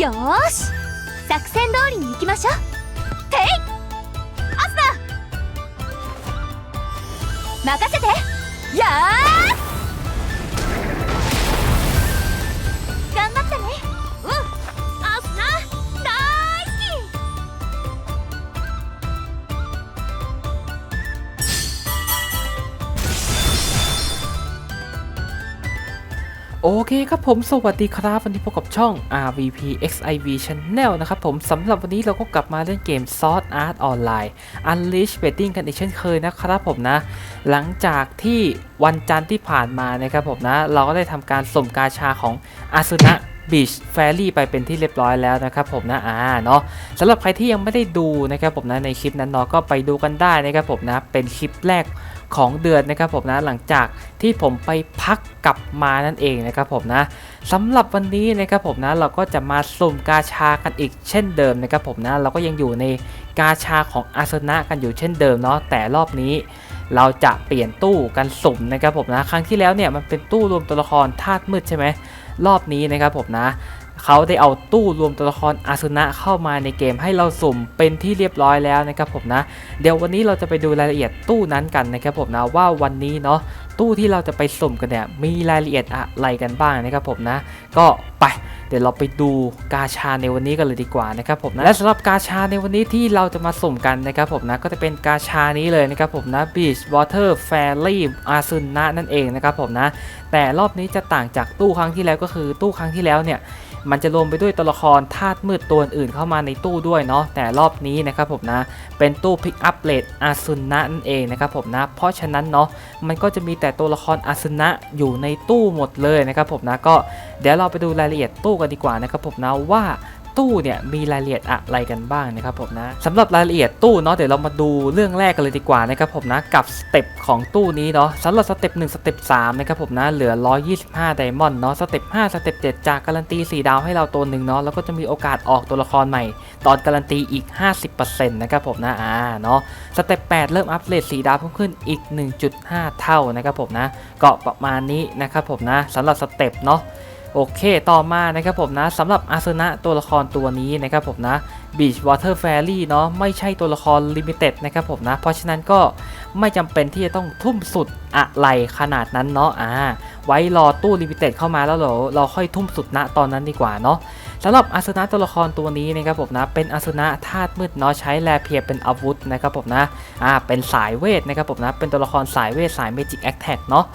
よーし。作戦通りに行きましょう。てい。アスナ。任せて。やー เคครับผมสวัสดีครับ วันนี้พบกับช่อง RVP XIV Channel นะครับผมสำหรับวันนี้เราก็กลับมาเล่นเกม Sword Art Online Unleash Betting กันอีกเช่นเคยนะครับผมนะ หลังจากที่วันจันทร์ที่ผ่านมานะครับผมนะ เราก็ได้ทำการส่งกาชาของอาสุนะ บีชแฟรี่ไปเป็นที่เรียบร้อยแล้วนะครับผมนะอ่าเนาะสำหรับใครที่ยังไม่ได้ดูนะครับผมนะในคลิปนั้นเนาะก็ไปดูกันได้นะครับผมนะเป็นคลิปแรกของเดือนนะครับผมนะหลังจากที่ผมไปพักกลับมานั่นเองนะครับผมนะสำหรับวันนี้นะครับผมนะเราก็จะมาสุ่มกาชากันอีกเช่นเดิมนะครับผมนะเราก็ยังอยู่ในกาชาของอาสนะกันอยู่เช่นเดิมเนาะแต่รอบนี้ เราจะเปลี่ยนตู้กันสุ่มนะครับผมนะครั้งที่แล้วเนี่ยมันเป็นตู้รวมตัวละครธาตุมืดใช่ไหมรอบนี้นะครับผมนะเขาได้เอาตู้รวมตัวละครอาสนะเข้ามาในเกมให้เราสุ่มเป็นที่เรียบร้อยแล้วนะครับผมนะ เดี๋ยววันนี้เราจะไปดูรายละเอียดตู้นั้นกันนะครับผมนะว่าวันนี้เนาะ ตู้ที่เราจะไปสุ่มกันเนี่ยมีรายละเอียดอะไรกันบ้างนะครับผมนะ ก็ไปเดี๋ยวเราไปดูกาชาในวันนี้กันเลยดีกว่านะครับผมนะและสำหรับกาชาในวันนี้ที่เราจะมาสุ่มกันนะครับผมนะก็จะเป็นกาชานี้เลยนะครับผมนะ Beach Water Fairy อาซุนนะนั่นเองนะครับผมนะ แต่รอบนี้จะต่างจากตู้ครั้งที่แล้วก็คือตู้ครั้งที่แล้วเนี่ย มันจะรวมไปด้วยตัวละครธาตุมืดตัวอื่นเข้ามาในตู้ด้วยเนาะแต่รอบนี้นะครับผมนะเป็นตู้พิกอัพเลดอาซุนะนั่นเองนะครับผมนะเพราะฉะนั้นเนาะมันก็จะมีแต่ตัวละครอาซุนะอยู่ในตู้หมดเลยนะครับผมนะก็เดี๋ยวเราไปดูรายละเอียดตู้กันดีกว่านะครับผมนะว่า ตู้เนี่ยมีรายละเอียดอะไรกันบ้างนะครับผมนะสำหรับรายละเอียดตู้เนาะเดี๋ยวเรามาดูเรื่องแรกกันเลยดีกว่านะครับผมนะกับสเต็ปของตู้นี้เนาะสำหรับสเต็ป1สเต็ป3นะครับผมนะเหลือ 125 ไดมอนด์เนาะสเต็ป5สเต็ป7จากการันตี 4 ดาวให้เราตัวหนึ่งเนาะแล้วก็จะมีโอกาสออกตัวละครใหม่ ตอนการันตีอีก 50%นะครับผมนะอ่าเนาะสเต็ป8เริ่มอัพเลท4ดาวเพิ่มขึ้นอีก 1.5 เท่านะครับผมนะก็ประมาณนี้นะครับผมนะสำหรับสเต็ปเนาะ โอเค ต่อมานะครับผมนะสำหรับอาสนะตัวละครตัวนี้นะครับผมนะ Beach Water Fairy เนาะไม่ใช่ตัวละครลิมิเต็ดนะครับผมนะ เพราะฉะนั้นก็ไม่จำเป็นที่จะต้องทุ่มสุดอะไรขนาดนั้นเนาะอ่าไว้รอตู้ลิมิเต็ดเข้ามาแล้วเราเราค่อยทุ่มสุดณตอนนั้นดีกว่าเนาะสำหรับอาสนะตัวละครตัวนี้นะครับผมนะเป็นอาสนะธาตุมืดเนาะใช้แลเพียเป็นอาวุธนะครับผมนะอ่าเป็นสายเวทนะครับผมนะเป็นตัวละครสายเวทสาย Magic Attack เนาะ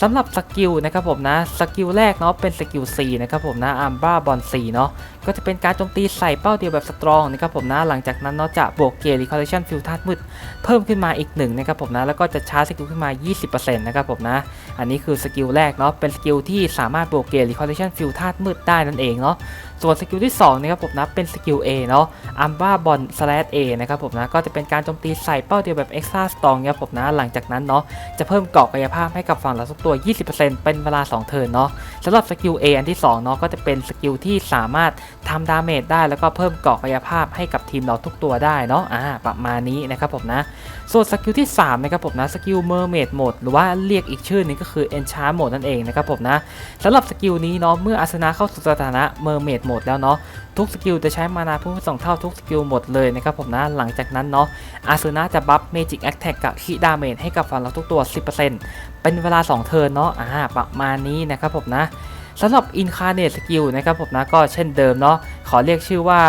สำหรับสกิลนะครับผมนะสกิลแรกเนาะเป็นสกิล C นะครับผมนะอัมบ้าบอล C เนาะก็จะเป็นการโจมตีใส่เป้าเดียวแบบสตรองนะครับผมนะหลังจากนั้นเนาะจะบวกเกียร์รีคอลเลชันฟิลทัดมืดเพิ่มขึ้นมาอีกหนึ่งนะครับผมนะแล้วก็จะชาร์จสกิลขึ้นมา 20%นะครับผมนะอันนี้คือสกิลแรกเนาะเป็นสกิลที่สามารถบวกเกียร์รีคอลเลชันฟิลทัดมืดได้นั่นเองเนาะ ส่วนสกิลที่ 2 นะครับผมนะเป็นสกิล A เนาะอัมบ้าบอลสแลช A นะครับผมนะก็จะเป็นการโจมตีใส่เป้าเดียวแบบเอ็กซ์ตร้าสตรองนะครับผมนะหลังจากนั้นเนาะจะเพิ่มเกราะกายภาพให้กับฝั่งเราทุกตัว 20%เป็นเวลา 2 เทิร์นเนาะสำหรับสกิล A อันที่2เนาะก็จะเป็นสกิลที่สามารถทำดาเมจได้แล้วก็เพิ่มเกราะกายภาพให้กับทีมเราทุกตัวได้เนาะอ่าประมาณนี้นะครับผมนะส่วนสกิลที่3นะครับผมนะสกิล Mermaid Mode หรือว่าเรียกอีกชื่อนึงก็คือ Enchant Mode นั่นเองนะครับผมนะสำหรับสกิลนี้เนาะเมื่ออาสนะเข้าสู่สถานะมดแล้วเนาะทุกสกิลจะใช้มานาเพิ่มสองเท่าทุกสกิลหมดเลยนะครับผมนะหลังจากนั้นเนาะอาซูนะจะบัฟเมจิกแอคแท็กกับคีดาเมจให้กับฝันเราทุกตัว 10%เป็นเวลา 2 เทิร์นเนาะอ่าประมาณนี้นะครับผมนะ สำหรับ Incarnate Skill นะครับผมนะก็เช่นเดิมเนาะขอเรียกชื่อว่า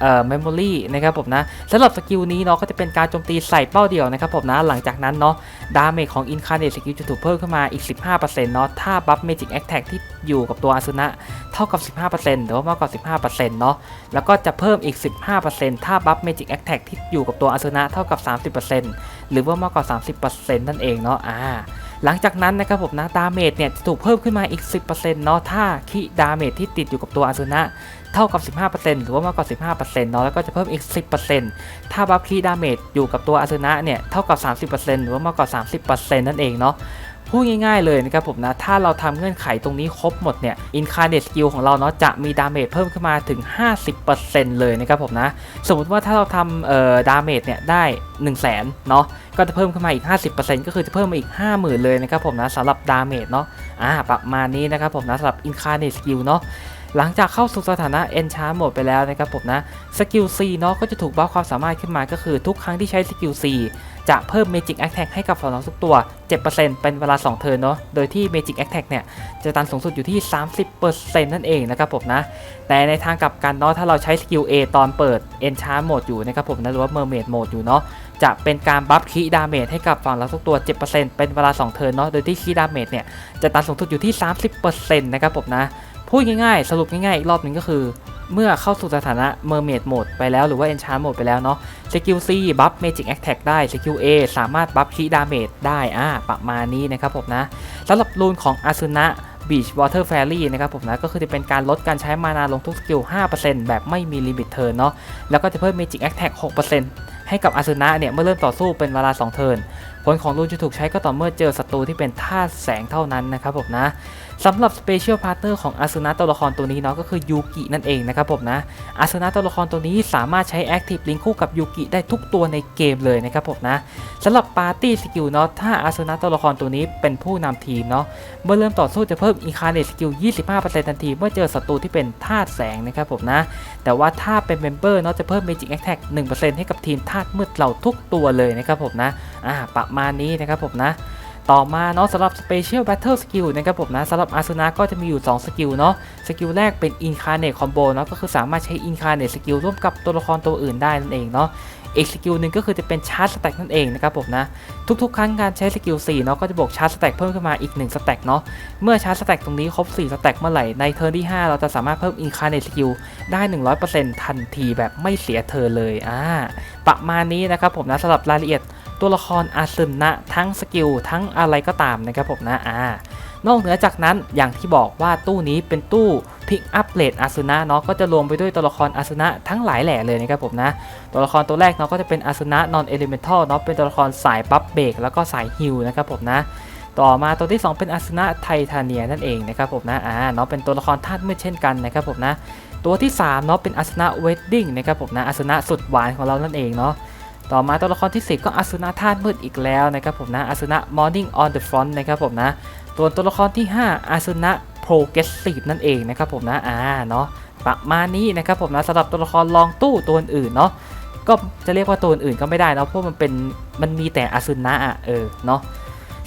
เอ่อ Memory นะครับผมนะสำหรับสกิลนี้เนาะก็จะเป็นการโจมตีใส่เป้าเดียวนะครับผมนะหลังจากนั้นเนาะดาเมจของ Incarnate Skill จะถูกเพิ่มขึ้นมาอีก 15%เนาะถ้าบัฟ Magic Attack ที่อยู่กับตัวอาซุนะเท่ากับ 15%หรือว่ามากกว่า 15%เนาะแล้วก็จะเพิ่มอีก 15%ถ้าบัฟ Magic Attack ที่อยู่กับตัวอาซุนะเท่ากับ 30%หรือว่ามากกว่า 30%นั่นเองเนาะอ่า หลังจากนั้นนะครับผมนะดาเมจเนี่ยจะถูกเพิ่มขึ้นมาอีก 10%เนาะถ้าคีดาเมจที่ติดอยู่กับตัวอาซูนะเท่ากับ 15%หรือว่ามากกว่า 15%เนาะแล้วก็จะเพิ่มอีก 10%ถ้าบัฟคีดาเมจอยู่กับตัวอาซูนะเนี่ยเท่ากับ 30%หรือว่ามากกว่า 30%นั่นเองเนาะ พูดง่ายๆเลยนะครับผมนะถ้าเราทำเงื่อนไขตรงนี้ครบหมดเนี่ยอินคาร์เนตสกิลของเราเนาะจะมีดาเมจเพิ่มขึ้นมาถึง 50%เลยนะครับผมนะสมมติว่าถ้าเราทำเอ่อดาเมจเนี่ยได้ 1 0 0 0 0แสนเนาะก็จะเพิ่มขึ้นมาอีก 50%ก็คือจะเพิ่มมาอีก 50,000 เลยนะครับผมนะสำหรับดาเมจเนาะอ่าประมาณนี้นะครับผมนะสำหรับอินคาร์เนตสกิลเนาะ หลังจากเข้าสู่สถานะ Enchant Mode ไปแล้วนะครับผมนะสกิล C เนาะก็จะถูกบัฟความสามารถขึ้นมาก็คือทุกครั้งที่ใช้สกิล C จะเพิ่ม Magic Attack ให้กับฝั่งเราทุกตัว 7%เป็นเวลา 2 เทิร์นเนาะ โดยที่ Magic Attack เนี่ย จะตันสูงสุดอยู่ที่ 30%นั่นเองนะครับผมนะ แต่ในทางกลับกันเนาะ ถ้าเราใช้สกิล A ตอนเปิด Enchant Mode อยู่นะครับผมนะ หรือว่า Mermaid Mode อยู่เนาะ จะเป็นการบัฟคีดาเมจให้กับฝั่งเราทุกตัว 7%เป็นเวลา 2 เทิร์นเนาะ โดยที่คีดาเมจเนี่ย จะตันสูงสุดอยู่ที่ 30%นะครับผมนะ พูดง่ายๆ สรุปง่ายๆ อีกรอบหนึ่งก็คือ เมื่อเข้าสู่สถานะ Mermaid Mode ไปแล้วหรือว่า Enchant Mode ไปแล้วเนาะสกิล C บัฟ Magic Attack ได้สกิล A สามารถบัฟคีดาเมจได้อ่าประมาณนี้นะครับผมนะสำหรับรูนของอาซุนะ Beach Water Fairy นะครับผมนะก็คือจะเป็นการลดการใช้มานาลงทุกสกิล 5%แบบไม่มีลิมิตเทิร์นเนาะแล้วก็จะเพิ่ม Magic Attack 6%ให้กับอาซุนะเนี่ยเมื่อเริ่มต่อสู้เป็นเวลา 2 เทิร์นผลของรูนจะถูกใช้ก็ต่อเมื่อเจอศัตรูที่เป็นธาตุแสงเท่านั้นนะครับผมนะสำหรับ Special Partner ของอาซุนะตัวละครตัวนี้เนาะก็คือยูกินั่นเองนะครับผมนะอาสนะตัวละครตัวนี้สามารถใช้ Active Link คู่กับยูกิได้ทุกตัวในเกมเลยนะครับผมนะสำหรับปาร์ตี้สกิลเนาะถ้าอาสนะตัวละครตัวนี้เป็นผู้นำทีมเนาะเมื่อเริ่มต่อสู้จะเพิ่ม Incarnate Skill 25%ทันทีเมื่อเจอศัตรูที่เป็นธาตุแสงนะครับผมนะแต่ว่าถ้าเป็นเมมเบอร์เนาะจะเพิ่ม Magic Attack 1%ให้กับทีมธาตุมืดเหล่าทุกตัวเลยนะครับผมนะอ่าประมาณนี้นะครับผมนะ ต่อมาเนาะสำหรับ Special Battle Skill นะครับผมนะสำหรับอาซุนะก็จะมีอยู่ 2 สกิลเนาะสกิลแรกเป็น Incarnate Combo เนาะก็คือสามารถใช้ Incarnate Skill ร่วมกับตัวละครตัวอื่นได้นั่นเองเนาะอีกสกิลหนึ่งก็คือจะเป็นชาร์จสแต็กนั่นเองนะครับผมนะทุกๆ ครั้งการใช้สกิล4เนาะก็จะบวกชาร์จสแต็กเพิ่มขึ้นมาอีก1สแต็กเนาะเมื่อชาร์จสแต็กตรงนี้ครบ4สแต็กเมื่อไหร่ในเทิร์นที่ 5 เราจะสามารถเพิ่ม Incarnate Skill ได้ 100%ทันทีแบบไม่เสียเทิร์นเลยอ่าประมาณนี้นะครับผมนะสำหรับรายละเอียด ตัวละครอาซึนะทั้งสกิลทั้งอะไรก็ตามนะครับผมนะอ่านอกเหนือจากนั้นอย่างที่บอกว่าตู้นี้เป็นตู้พิกอัพเลดอาซึนะเนาะก็จะรวมไปด้วยตัวละครอาซึนะทั้งหลายแหล่เลยนะครับผมนะ ตัวละครตัวแรกเนาะก็จะเป็นอาซึนะนอนเอลิเมนทัลเนาะเป็นตัวละครสายบัฟเบรกแล้วก็สายฮิลนะครับผมนะ ต่อมาตัวที่ 2 เป็นอาซึนะไททาเนียนั่นเองนะครับผมนะอ่าเนาะเป็นตัวละครธาตุมืดเช่นกันนะครับผมนะ ตัวที่3เนาะเป็นอาซึนะเวดดิ้งนะครับผมนะอาซึนะสุดหวานของเรานั่นเองเนาะ ต่อมาตัวละครที่ 10 ก็อาสุนะธาตุมืดอีกแล้วนะครับผมนะอาสุนะ Morning on the Front นะครับผมนะตัวตัวละครที่ 5 อาสุนะ Progressive นั่นเองนะครับผมนะอ่าเนาะประมาณนี้นะครับผมนะสำหรับตัวละครลองตู้ตัวอื่นเนาะก็จะเรียกว่าตัวอื่นก็ไม่ได้เนาะเพราะมันเป็นมันมีแต่อาสุนะอะเออเนาะ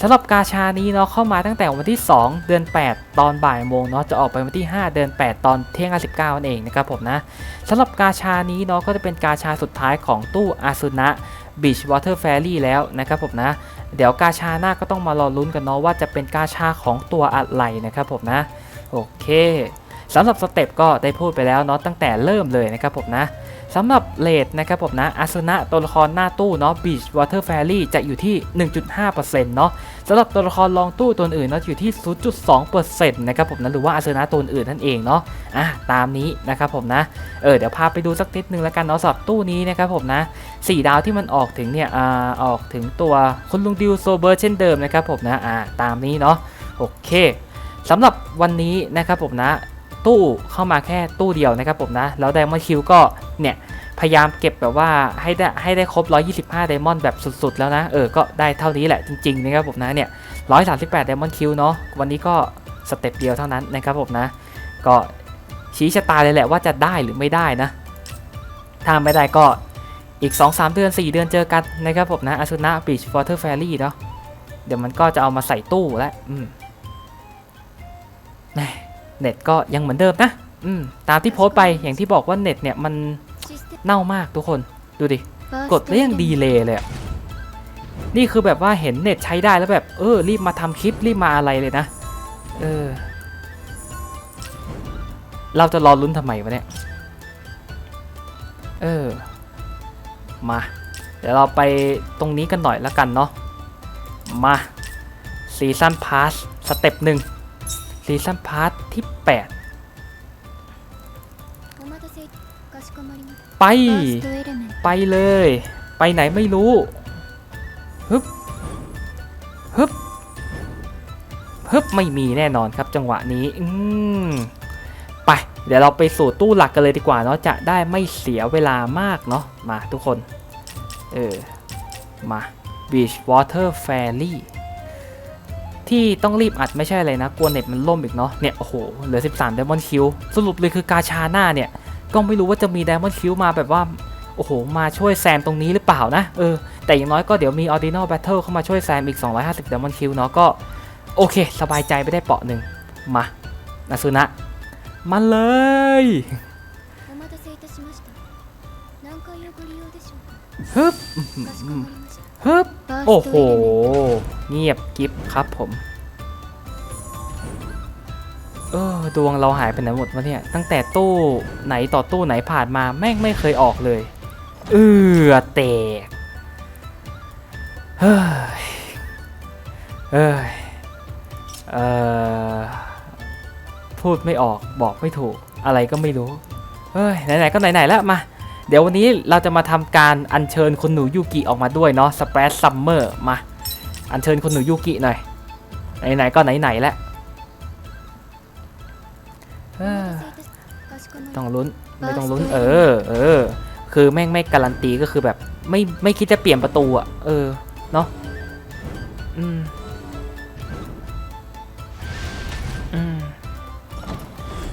สำหรับกาชานี้เนาะเข้ามาตั้งแต่วันที่ 2 เดือน 8 ตอนบ่ายโมงเนาะจะออกไปวันที่ 5 เดือน 8 ตอนเที่ยง59นั่นเองนะครับผมนะสำหรับกาชานี้เนาะก็จะเป็นกาชาสุดท้ายของตู้อาซุนะ Beach Water Fairy แล้วนะครับผมนะ เดี๋ยวกาชาหน้าก็ต้องมารอลุ้นกันเนาะว่าจะเป็นกาชาของตัวอะไรนะครับผมนะโอเคสำหรับสเต็ปก็ได้พูดไปแล้วเนาะตั้งแต่เริ่มเลยนะครับผมนะ สำหรับเลทนะครับผมนะอาซุนะตัวละครหน้าตู้เนาะ Beach Water Fairy จะอยู่ที่ 1.5%เนาะสำหรับตัวละครรองตู้ตัวอื่นเนาะอยู่ที่ 0.2%นะครับผมนะหรือว่าอาซุนะตัวอื่นนั่นเองเนาะอะตามนี้นะครับผมนะเออเดี๋ยวพาไปดูสักนิดนึงแล้วกันเนาะสำหรับตู้นี้นะครับผมนะ4ดาวที่มันออกถึงเนี่ยอ่าออกถึงตัวคุณลุงดิวโซเบอร์เช่นเดิมนะครับผมนะอ่าตามนี้เนาะโอเคสำหรับวันนี้นะครับผมนะ ตู้เข้ามาแค่ตู้เดียวนะครับผมนะ แล้วไดมอนด์คิวก็เนี่ยพยายามเก็บแบบว่าให้ได้ให้ได้ครบ 125ไดมอนด์แบบสุดๆ แล้วนะ เออ ก็ได้เท่านี้แหละจริงๆนะครับผมนะเนี่ย 138ไดมอนด์คิวเนาะ วันนี้ก็สเต็ปเดียวเท่านั้นนะครับผมนะ ก็ชี้ชะตาเลยแหละว่าจะได้หรือไม่ได้นะ ถ้าไม่ได้ก็อีก 2-3 เดือน 4 เดือนเจอกันนะครับผมนะอาซุนะบีชวอเตอร์แฟรี่เนาะ เดี๋ยวมันก็จะเอามาใส่ตู้แล้ว อืมแหม่ เน็ตก็ยังเหมือนเดิมนะอืมตามที่โพสต์ไปอย่างที่บอกว่าเน็ตเนี่ยมันเน่ามากทุกคนดูดิ กดแล้วยังดีเลยเลยนี่คือแบบว่าเห็นเน็ตใช้ได้แล้วแบบ เออ รีบมาทำคลิปรีบมาอะไรเลยนะ เออ เราจะรอลุ้นทำไมวะเนี่ย เออ มา เดี๋ยวเราไปตรงนี้กันหน่อยละกันเนาะ มาซีซั่นพาสสเต็ปหนึ่ง ซีซั่นพาร์ทที่ 8 ไป ไปเลย ไปไหนไม่รู้ ฮึบ ฮึบ ฮึบ ไม่มีแน่นอนครับจังหวะนี้ อืมไป เดี๋ยวเราไปสู่ตู้หลักกันเลยดีกว่าเนาะจะได้ไม่เสียเวลามากเนาะมาทุกคน เออ มา Beach Water Ferry ที่ต้องรีบอัดไม่ใช่อะไรนะ กลัวเน็ตมันล่มอีกเนาะเนี่ยโอ้โหเหลือ 13 d i a m o คิวสรุปเลยคือกาชาหน้าเนี่ย ก็ไม่รู้ว่าจะมี d i a m o คิวมาแบบว่า โอ้โห มาช่วยแซมตรงนี้หรือเปล่านะ เออ แต่อย่างน้อยก็เดี๋ยวมีออร์ดินาแบทเทิลเข้ามาช่วยแซมอีก 250 d i a m o คิวเนาะก็ โอเค สบายใจไปได้เปาะหนึ่งมานาซุนะมาเลยฮึบ ฮึบโอ้โห เงียบกิฟครับผม เออดวงเราหายไปไหนหมดวะเนี่ย ตั้งแต่ตู้ไหนต่อตู้ไหนผ่านมาแม่งไม่เคยออกเลย เออแตก เฮ้ย เอ้ย เออพูดไม่ออกบอกไม่ถูกอะไรก็ไม่รู้ เฮ้ยไหนๆก็ไหนๆแล้วมา เดี๋ยววันนี้เราจะมาทำการอัญเชิญคุณหนูยูกิออกมาด้วยเนาะสเปรดซัมเมอร์มา อัญเชิญคุณหนูยูกิหน่อย ไหนๆก็ไหนๆแล้วต้องลุ้นไม่ต้องลุ้น เออ เออ คือแม่งไม่การันตีก็คือแบบ ไม่ไม่คิดจะเปลี่ยนประตูอะเออ เนาะอืม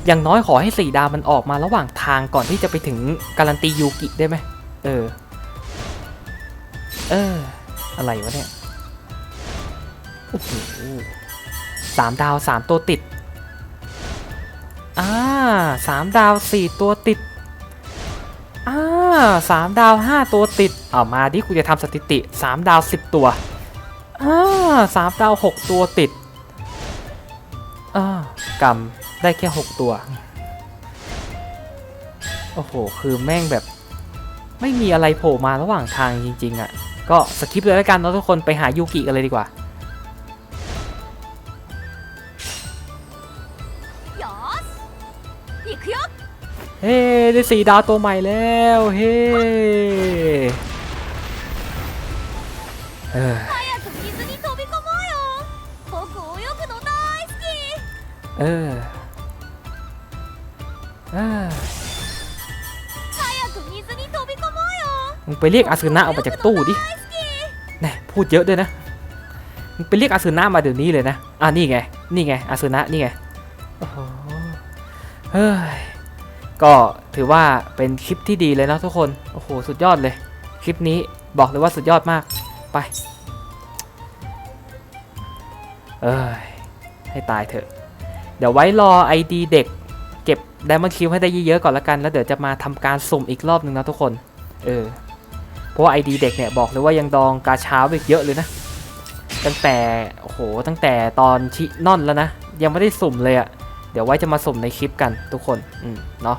อย่างน้อยขอให้สีดาวมันออกมาระหว่างทางก่อนที่จะไปถึงการันตียูกิได้ไหมเออ เออ อะไรวะเนี่ย โอ้โหสามดาวสามตัวติด อ่าสามดาวสี่ตัวติด อ่าสามดาวห้าตัวติด เอามาดิกูจะทำสถิติสามดาวสิบตัว อ่าสามดาวหกตัวติด อ่ากำ ได้แค่หกตัว โอ้โห คือแม่งแบบไม่มีอะไรโผล่มาระหว่างทางจริง ๆอะ่ะ ก็สกิปเลยแล้วกันนะทุกคนไปหายูกิกันเลยดีกว่าเฮ้ได้สีดาวตัวใหม่แล้ว เฮ้เออ มึงไปเรียกอาซึนะออกมาจากตู้ดิแน่พูดเยอะด้วยนะ มึงไปเรียกอาซึนะมาเดี๋ยวนี้เลยนะ อะนี่ไง นี่ไง อาซึนะนี่ไง โอ้โห เฮ้ย ก็ถือว่าเป็นคลิปที่ดีเลยนะทุกคน โอ้โห สุดยอดเลย คลิปนี้บอกเลยว่าสุดยอดมาก ไป เอ้ย ให้ตายเถอะ เดี๋ยวไว้รอ ID เด็ก เก็บ Diamond Q ให้ได้เยอะๆก่อนละกัน แล้วเดี๋ยวจะมาทำการสุ่มอีกรอบหนึ่งนะทุกคน เออ เพราะว่า ID เด็กเนี่ยบอกเลยว่ายังดองกาช้าอีกเยอะเลยนะ ตั้งแต่ โอ้โห ตั้งแต่ตอนชินอนแล้วนะ ยังไม่ได้สุ่มเลยอะ่ะเดี๋ยวไว้จะมาสุ่มในคลิปกันทุกคน อืม เนาะ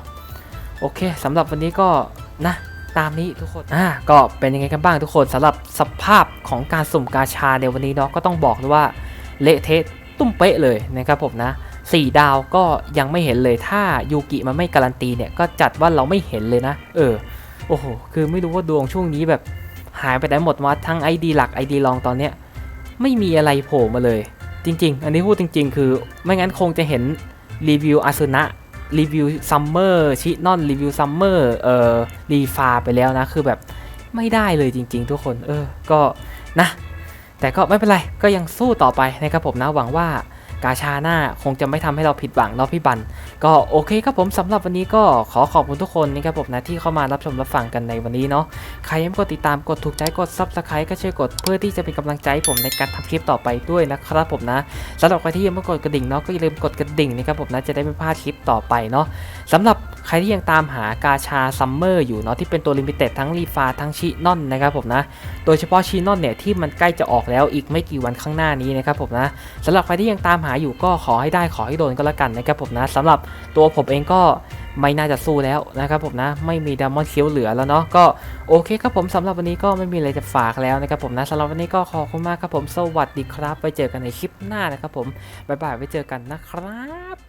โอเคสำหรับวันนี้ก็นะตามนี้ทุกคน อ่า ก็เป็นยังไงกันบ้างทุกคนสำหรับสภาพของการสุ่มกาชาในวันนี้เนาะก็ต้องบอกเลยว่าเละเทะตุ้มเป๊ะเลยนะครับผมนะ สี่ดาวก็ยังไม่เห็นเลยถ้ายูกิมันไม่การันตีเนี่ยก็จัดว่าเราไม่เห็นเลยนะ เออโอ้โหคือไม่รู้ว่าดวงช่วงนี้แบบหายไปไหนหมดวะทั้ง ID หลัก ID รองตอนเนี้ยไม่มีอะไรโผล่มาเลย จริง ๆ อันนี้พูดจริง ๆ คือไม่งั้นคงจะเห็นรีวิวอาซุนะรีวิวซัมเมอร์ชินอนรีวิวซัมเมอร์เอ่อรีฟาไปแล้วนะคือแบบไม่ได้เลยจริง ๆ ทุกคนเออก็นะ แต่ก็ไม่เป็นไรก็ยังสู้ต่อไปนะครับผมนะหวังว่า กาชาหน้าคงจะไม่ทำให้เราผิดหวังเนาะพี่บัน ก็โอเคครับผมสำหรับวันนี้ก็ขอขอบคุณทุกคนนะครับผมนะที่เข้ามารับชมรับฟังกันในวันนี้เนาะใครยังไม่กดติดตามกดถูกใจกด Subscribe ก็ช่วยกดเพื่อที่จะเป็นกำลังใจใผมในการทำคลิปต่อไปด้วยนะครับผมนะสำหรับใครที่ยังไม่กดกระดิ่งเนาะก็อย่าลืมกดกระดิ่งนะครับผมนะจะได้ไม่พลาดคลิปต่อไปเนาะสำหรับ ใครที่ยังตามหากาชาซัมเมอร์อยู่เนาะที่เป็นตัวลิมิเต็ดทั้งรีฟาทั้งชินอนนะครับผมนะ โดยเฉพาะชินอนเนี่ยที่มันใกล้จะออกแล้วอีกไม่กี่วันข้างหน้านี้นะครับผมนะสำหรับใครที่ยังตามหาอยู่ก็ขอให้ได้ขอให้โดนก็แล้วกันนะครับผมนะสำหรับตัวผมเองก็ไม่น่าจะสู้แล้วนะครับผมนะไม่มีดัมมอนคิวเหลือแล้วเนาะก็โอเคครับผมสำหรับวันนี้ก็ไม่มีอะไรจะฝากแล้วนะครับผมนะสำหรับวันนี้ก็ขอบคุณมากครับผมสวัสดีครับไปเจอกันในคลิปหน้านะครับผมบ๊ายบายไว้เจอกันนะครับ